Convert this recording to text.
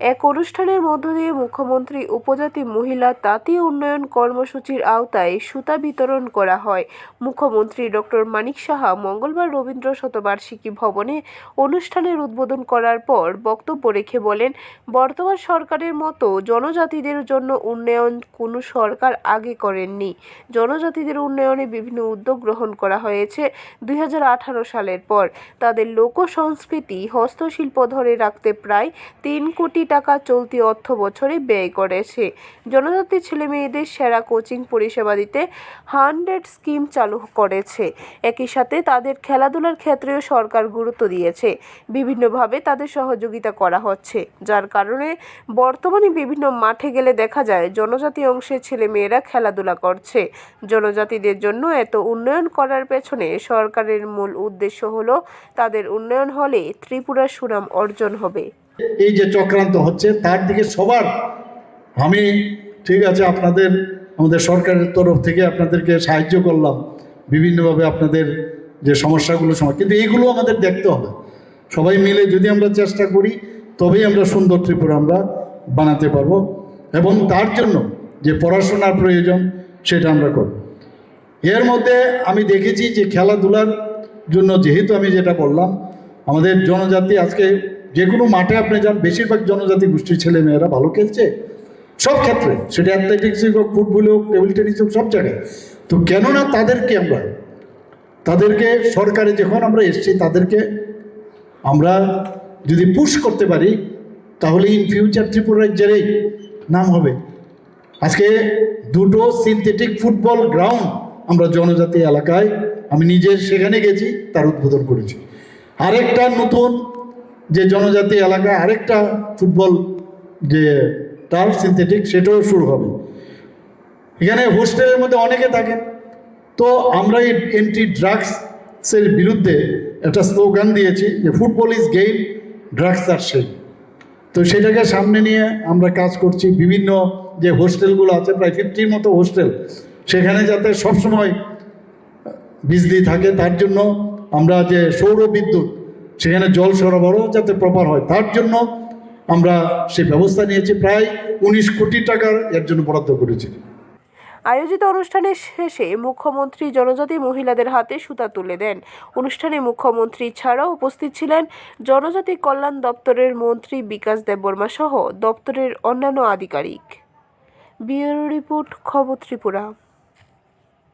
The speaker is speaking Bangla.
এক অনুষ্ঠানের মধ্য দিয়ে মুখ্যমন্ত্রী, উপজাতি মহিলা তাঁতি উন্নয়ন কর্মসূচির আওতায় সুতা বিতরণ করা হয়। মুখ্যমন্ত্রী ডক্টর মানিক সাহা মঙ্গলবার রবীন্দ্র শতবার্ষিকী ভবনে অনুষ্ঠানের উদ্বোধন করার পর বক্তব্য রেখে বলেন, বর্তমান সরকারের মতো জনজাতিদের জন্য উন্নয়ন কোনো সরকার আগে করেননি। জনজাতিদের উন্নয়নে বিভিন্ন উদ্যোগ গ্রহণ করা হয়েছে দুই হাজার আঠারো সালের পর। তাদের লোক সংস্কৃতি হস্তশিল্প ধরে রাখতে প্রায় তিন কোটি টাকা চলতি অর্থ বছরে ব্যয় করেছে জনজাতি ছেলেমেয়েদের সেরা কোচিং পরিষেবা দিতে হান্ড্রেড স্কিম চালু করেছে। একই সাথে তাদের খেলাধুলার ক্ষেত্রেও সরকার গুরুত্ব দিয়েছে। বিভিন্নভাবে তাদের সহযোগিতা করা হচ্ছে, যার কারণে বর্তমানে বিভিন্ন মাঠে গেলে দেখা যায় জনজাতি অংশের ছেলেমেয়েরা খেলাধুলা করছে। জনজাতিদের জন্য এত উন্নয়ন করার পেছনে সরকারের মূল উদ্দেশ্য হলো তাদের উন্নয়ন হলে ত্রিপুরার সুনাম অর্জন হবে। এই যে চক্রান্ত হচ্ছে, তার দিকে সবার আমি, ঠিক আছে, আপনাদের, আমাদের সরকারের তরফ থেকে আপনাদেরকে সাহায্য করলাম, বিভিন্নভাবে আপনাদের যে সমস্যাগুলো সময় কিন্তু এইগুলো আমাদের দেখতে হবে। সবাই মিলে যদি আমরা চেষ্টা করি, তবেই আমরা সুন্দর ত্রিপুরা আমরা বানাতে পারব এবং তার জন্য যে পড়াশোনার প্রয়োজন, সেটা আমরা করব। এর মধ্যে আমি দেখেছি যে খেলাধুলার জন্য যেহেতু আমি যেটা বললাম, আমাদের জনজাতি আজকে যে কোনো মাঠে আপনি যান, বেশিরভাগ জনজাতি গোষ্ঠীর ছেলে মেয়েরা ভালো খেলছে। সব ক্ষেত্রে, সেটা অ্যাথলেটিক্সই হোক ফুটবলে হোক টেবিল টেনিস হোক, সব জায়গায়। তো কেননা তাদেরকে আমরা, তাদেরকে সরকারে যখন আমরা এসছি, তাদেরকে আমরা যদি পুশ করতে পারি, তাহলে ইন ফিউচার ত্রিপুরা রাজ্যেরই নাম হবে। আজকে দুটো সিনথেটিক ফুটবল গ্রাউন্ড আমরা জনজাতি এলাকায়, আমি নিজে সেখানে গেছি, তার উদ্বোধন করেছি। আরেকটা নতুন যে জনজাতি এলাকায় আরেকটা ফুটবল যে টার্ফ সিনথেটিক সেটাও শুরু হবে। এখানে হোস্টেলের মধ্যে অনেকে থাকেন। তো আমরা এই এন্টি ড্রাগসের বিরুদ্ধে একটা স্লোগান দিয়েছি যে ফুটবল ইজ গেম ড্রাগস আর সেই তো সেটাকে সামনে নিয়ে আমরা কাজ করছি বিভিন্ন যে হোস্টেলগুলো আছে, প্রায় ফিফটির মতো হোস্টেল। সেখানে যাতে সবসময় বিজলি থাকে, তার জন্য আমরা যে সৌর বিদ্যুৎ সেখানে জল সরবরাহ যাতে প্রপার হয়, তার জন্য আমরা সেই ব্যবস্থা নিয়েছি, প্রায় উনিশ কোটি টাকার এর জন্য বরাদ্দ করেছি। আয়োজিত অনুষ্ঠানের শেষে মুখ্যমন্ত্রী জনজাতি মহিলাদের হাতে সুতা তুলে দেন। অনুষ্ঠানে মুখ্যমন্ত্রী ছাড়াও উপস্থিত ছিলেন জনজাতি কল্যাণ দপ্তরের মন্ত্রী বিকাশ দেববর্মা সহ দপ্তরের অন্যান্য আধিকারিক। ব্যুরো রিপোর্ট, খবর ত্রিপুরা।